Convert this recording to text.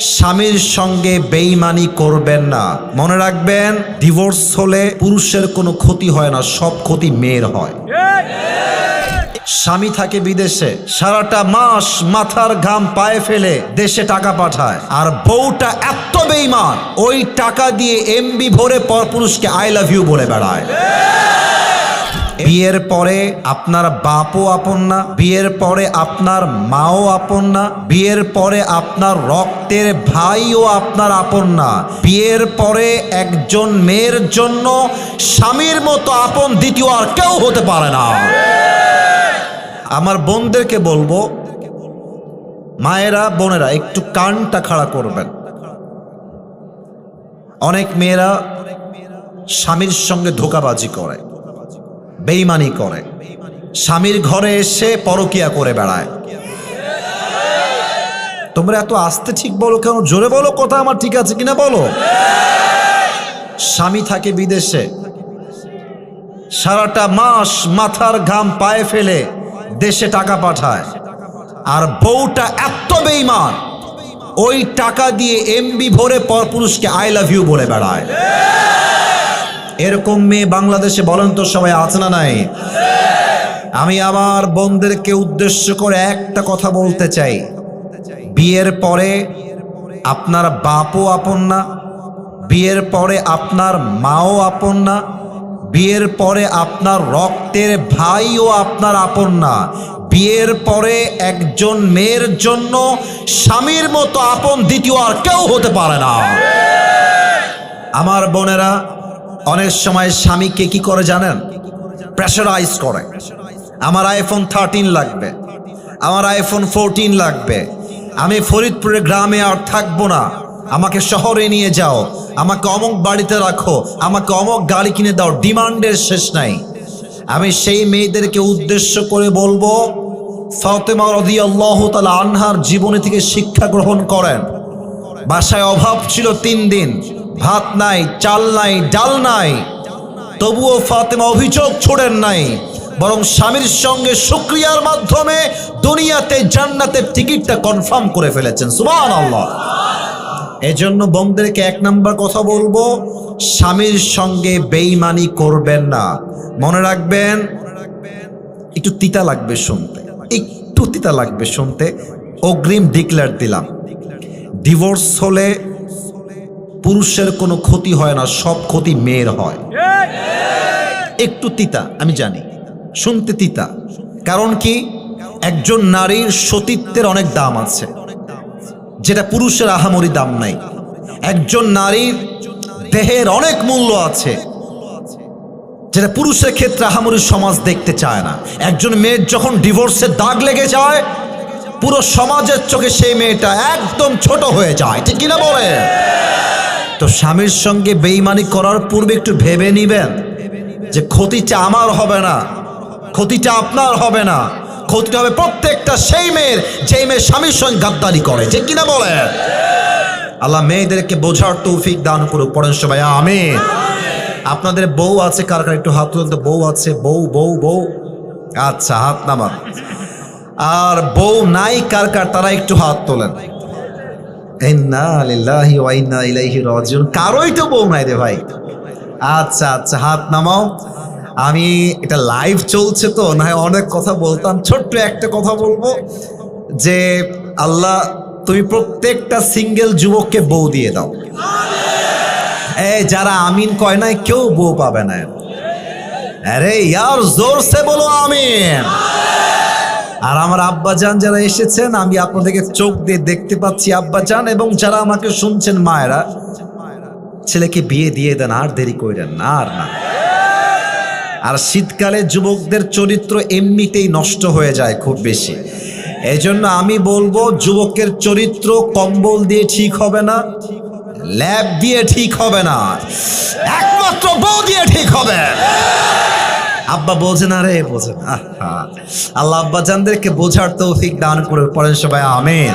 স্বামীর সঙ্গে বেইমানি করবেন না। মনে রাখবেন ডিভোর্স হলে পুরুষের কোনো ক্ষতি হয় না, সব ক্ষতি মেয়ের হয়। স্বামী থাকে বিদেশে, সারাটা মাস মাথার ঘাম পায়ে ফেলে দেশে টাকা পাঠায়। আর বউটা এত বেইমান, ওই টাকা দিয়ে এমবি ভরে পর পুরুষকে আই লাভ ইউ বলে বেড়ায়। বিয়ের পরে আপনার বাপও আপন না, বিয়ের পরে আপনার মাও আপন না, বিয়ের পরে আপনার রক্তের ভাইও আপনার আপন না, বিয়ের পরে একজন মেয়ের জন্য স্বামীর মতো আপন দ্বিতীয় আর কেউ হতে পারে না। আমার বোনদেরকে বলব, মায়েরা, বোনেরা, একটু কানটা খাড়া করবেন। অনেক মেয়েরা স্বামীর সঙ্গে ধোকাবাজি করে। বেইমানি করে। স্বামীর ঘরে এসে পরকিয়া করে বেড়ায়। তোমরা এত আস্তে ঠিক বলো কেন? জোরে বলো, কথা আমার ঠিক আছে কিনা বলো? স্বামী থাকে বিদেশে। সারাটা মাস মাথার ঘাম পায়ে ফেলে দেশে টাকা পাঠায়। আর বউটা এত বেইমান, ওই টাকা দিয়ে এমবি ভরে পর পুরুষকে আই লাভ ইউ বলে বেড়ায়। এরকম মেয়ে বাংলাদেশে বলেন তো সবাই আছে না নাই? আমি আমার বোনদেরকে উদ্দেশ্য করে একটা কথা বলতে চাই। বিয়ের পরে আপনার বাপও আপন না, বিয়ের পরে আপনার মাও আপন না, বিয়ের পরে আপনার রক্তের ভাইও আপনার আপন না। বিয়ের পরে একজন মেয়ের জন্য স্বামীর মতো আপন দ্বিতীয় আর কেউ হতে পারে না। আমার বোনেরা অনেক সময় স্বামীকে কি করে জানেন? প্রেশারাইজ করে। আমার আইফোন থার্টিন লাগবে। আমার আইফোন ফোরটিন লাগবে। আমি ফরিদপুরের গ্রামে আর থাকব না। আমাকে শহরে নিয়ে যাও। আমাকে অমুক বাড়িতে রাখো। আমাকে অমুক গাড়ি কিনে দাও। ডিমান্ডের শেষ নাই। আমি সেই মেয়েদেরকে উদ্দেশ্য করে বলব তালা আনহার জীবনী থেকে শিক্ষা গ্রহণ করেন। বাসায় অভাব ছিল তিন দিন। ভাত নাই, চাল নাই, ডাল নাই। তবুও ফাতেমা অভিযোগ ছোড়েন নাই, বরং স্বামীর সঙ্গে শুক্রিয়ার মাধ্যমে দুনিয়াতে জান্নাতের টিকিটটা কনফার্ম করে ফেলেছেন। সুবহান আল্লাহ এজন্য বোনদেরকে এক নাম্বার কথা বলব, স্বামীর সঙ্গে বেইমানি করবেন না। মনে রাখবেন, একটু তিতা লাগবে শুনতে, একটু তিতা লাগবে শুনতে। অগ্রিম ডিক্লেয়ার দিলাম। ডিভোর্স হলে পুরুষের কোনো ক্ষতি হয় না, সব ক্ষতি মেয়ের হয়। একটু তিতা, আমি জানি। শুনতে তিতা। কারণ কি? একজন নারীর সতীত্বের অনেক দাম আছে। যেটা পুরুষের আহামরি দাম নাই। একজন নারীর দেহের অনেক মূল্য আছে। যেটা পুরুষের ক্ষেত্রে আহামরি সমাজ দেখতে চায় না। একজন মেয়ের যখন ডিভোর্সের দাগ লেগে যায়, পুরো সমাজের চোখে সেই মেয়েটা একদম ছোট হয়ে যায়। ঠিক কিনা বলে তো স্বামীর সঙ্গে বেইমানি করার পূর্বে একটু ভেবে নিবেন যে ক্ষতিটা আমার হবে না, ক্ষতিটা আপনার হবে না, ক্ষতিটা হবে প্রত্যেকটা সেই মেয়ের, যেই মেয়ে স্বামীর সঙ্গে গাদ্দারি করে। যে কিনা বলে আল্লাহ মেয়েদেরকে বোঝার তৌফিক দান করুক। পড়েন সবাই আমি আপনাদের বউ আছে কার কার? একটু হাত তুলেন তো, বউ আছে, বউ বউ বউ। আচ্ছা হাত নামান। আর বউ নাই কার কার? তারা একটু হাত তোলেন। কারোই তো বউ নাই রে ভাই। আচ্ছা আচ্ছা হাত নামাও। আমি, এটা লাইভ চলছে তো, না অনেক কথা বলতাম। ছোট্ট একটা কথা বলব, যে আল্লাহ, তুমি প্রত্যেকটা সিঙ্গেল যুবককে বউ দিয়ে দাও। এই যারা আমিন কয় নাই, কেউ বউ পাবে না। আরে, ইয়ার জোর সে বলো আমিন। আর আমার আব্বাজান যারা এসেছেন, আমি আপনাদেরকে চোখ দিয়ে দেখতে পাচ্ছি আব্বাজান এবং যারা আমাকে শুনছেন মায়েরা, ছেলেকে বিয়ে দিয়ে দেন, আর দেরি করেন না, আর না। আর শীতকালে যুবকদের চরিত্র এমনিতেই নষ্ট হয়ে যায় খুব বেশি। এই জন্য আমি বলব, যুবকের চরিত্র কম্বল দিয়ে ঠিক হবে না, ল্যাব দিয়ে ঠিক হবে না, একমাত্র বউ দিয়ে ঠিক হবে। আব্বা বোঝে না রে বোঝে। আল্লাহ আব্বা জানদেরকে বোঝার তৌফিক দান করে পরের সবাই, আমিন